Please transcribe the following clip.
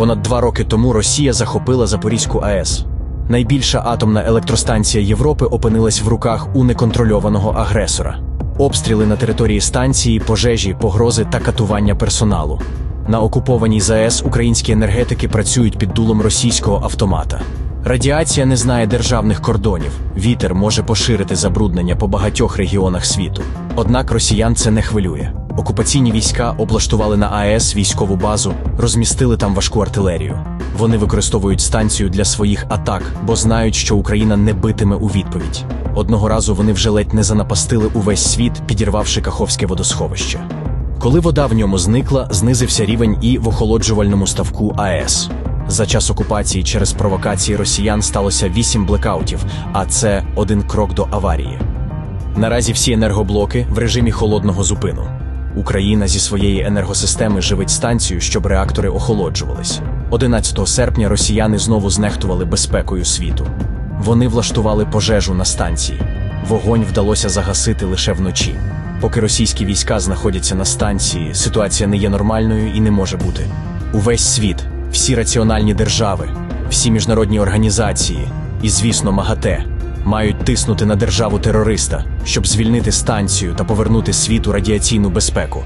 Понад два роки тому Росія захопила Запорізьку АЕС. Найбільша атомна електростанція Європи опинилась в руках у неконтрольованого агресора. Обстріли на території станції, пожежі, погрози та катування персоналу. На окупованій ЗАЕС українські енергетики працюють під дулом російського автомата. Радіація не знає державних кордонів. Вітер може поширити забруднення по багатьох регіонах світу. Однак росіян це не хвилює. Окупаційні війська облаштували на АЕС військову базу, розмістили там важку артилерію. Вони використовують станцію для своїх атак, бо знають, що Україна не битиме у відповідь. Одного разу вони вже ледь не занапастили увесь світ, підірвавши Каховське водосховище. Коли вода в ньому зникла, знизився рівень і в охолоджувальному ставку АЕС. За час окупації через провокації росіян сталося вісім блекаутів, а це один крок до аварії. Наразі всі енергоблоки в режимі холодного зупину. Україна зі своєї енергосистеми живить станцію, щоб реактори охолоджувались. 11 серпня росіяни знову знехтували безпекою світу. Вони влаштували пожежу на станції. Вогонь вдалося загасити лише вночі. Поки російські війська знаходяться на станції, ситуація не є нормальною і не може бути. Увесь світ, всі раціональні держави, всі міжнародні організації і, звісно, МАГАТЕ мають тиснути на державу терориста, щоб звільнити станцію та повернути світу радіаційну безпеку.